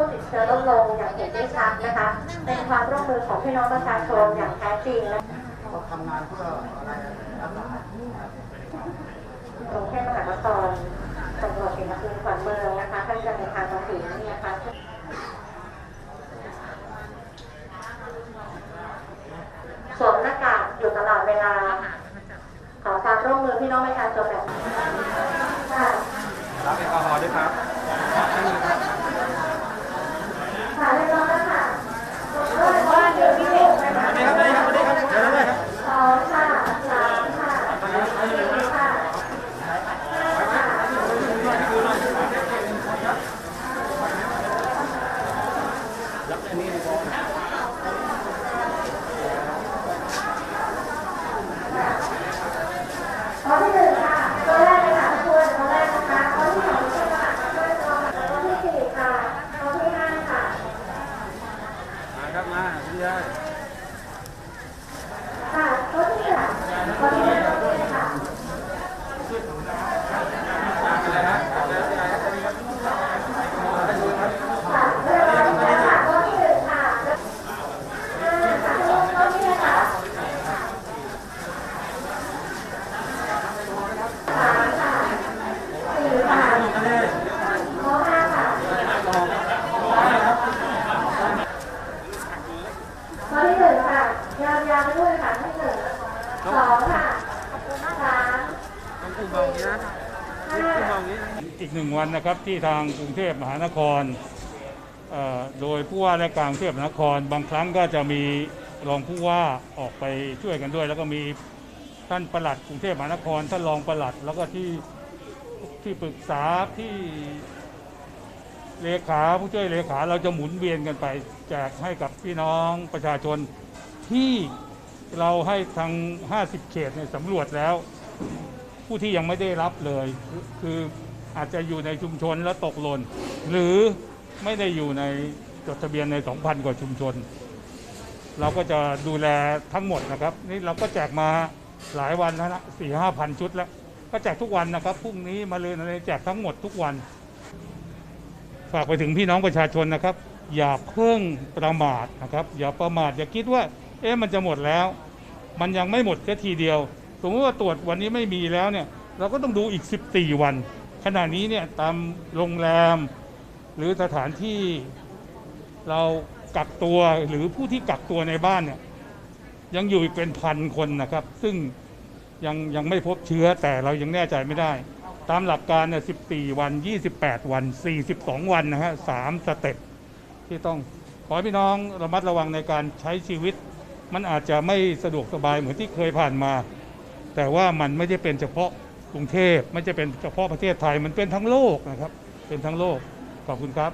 ผู้ติดเชื้อลดลงอย่างเห็นได้ชัดนะคะ เป็นความร่วมมือของพี่น้องประชาชนอย่างแท้จริงนะคะเราทำงานเพื่ออะไรรักษากรุงเทพมหานครตำรวจเป็นภูมิขวัญเมืองนะคะท่านจะเดินทางมาถึงเนี่ยค่ะสวมหน้ากากอยู่ตลอดเวลา ขอความร่วมมือพี่น้องประชาชนแบบนี้ค่ะ รับแอลกอฮอล์ด้วยครับ ค่ะเรียบร้อยแล้วค่ะว่าเดี๋ยวพี่เด็กนะคะ นี่ครับนี่ครับนี่ครับเดี๋ยวเลยครับ สองค่ะสามค่ะสี่ค่ะห้าค่ะ ข้อที่หนึ่งค่ะตัวแรกเลยค่ะทุกคนตัวแรกนะคะข้อที่สองช่วยค่ะช่วยตัวค่ะข้อที่สี่ค่ะข้อที่ห้าค่ะ มาครับ มาพี่ยาย ค่ะข้อที่ค่ะข้อที่ห้าด้วยค่ะ อะไรฮะแล้วพี่ยายครับนี่ครับ ค่ะเริ่มแล้วค่ะข้อที่หนึ่งค่ะห้าค่ะข้อที่ห้าค่ะสามค่ะสี่ค่ะข้อห้าค่ะข้อที่หนึ่งค่ะยาวๆไปด้วยค่ะข้อที่หนึ่งสองค่ะสาม ต้องคุมเบาอย่างนี้นะ ห้า คุมเบาอย่างนี้นะ อีกหนึ่งวันนะครับที่ทางกรุงเทพมหานคร โดยผู้ว่าและการกรุงเทพมหานคร บางครั้งก็จะมีรองผู้ว่าออกไปช่วยกันด้วย แล้วก็มีท่านประหลัดกรุงเทพมหานครท่านรองประหลัด แล้วก็ที่ที่ปรึกษาที่เลขาผู้ช่วยเลขาเราจะหมุนเวียนกันไปแจกให้กับพี่น้องประชาชนที่ เราให้ทาง 50 เขตเนี่ยสำรวจแล้ว ผู้ที่ยังไม่ได้รับเลย คืออาจจะอยู่ในชุมชนแล้วตกหล่นหรือไม่ได้อยู่ในจดทะเบียนใน 2,000 กว่าชุมชน เราก็จะดูแลทั้งหมดนะครับ นี่เราก็แจกมาหลายวันแล้วนะสี่ห้าพันชุดแล้ว ก็แจกทุกวันนะครับพรุ่งนี้มาเลยอะแจกทั้งหมดทุกวัน ฝากไปถึงพี่น้องประชาชนนะครับ อย่าเพิ่งประมาทนะครับ อย่าประมาทอย่าคิดว่า เอ๊ะมันจะหมดแล้ว มันยังไม่หมดแค่ทีเดียวสมมติว่าตรวจวันนี้ไม่มีแล้วเนี่ยเราก็ต้องดูอีก 14 วัน ขณะนี้เนี่ยตามโรงแรม หรือสถานที่เรากักตัวหรือผู้ที่กักตัวในบ้านเนี่ยยังอยู่อีกเป็นพันคนนะครับ ซึ่งยังยังไม่พบเชื้อแต่เรายังแน่ใจไม่ได้ ตามหลักการเนี่ย14 วัน 28 วัน 42 วันนะฮะสามสเต็ปที่ต้องขอพี่น้องระมัดระวังในการใช้ชีวิต มันอาจจะไม่สะดวกสบายเหมือนที่เคยผ่านมา แต่ว่ามันไม่ได้เป็นเฉพาะกรุงเทพไม่ใช่เป็นเฉพาะประเทศไทยมันเป็นทั้งโลกนะครับ เป็นทั้งโลกขอบคุณครับ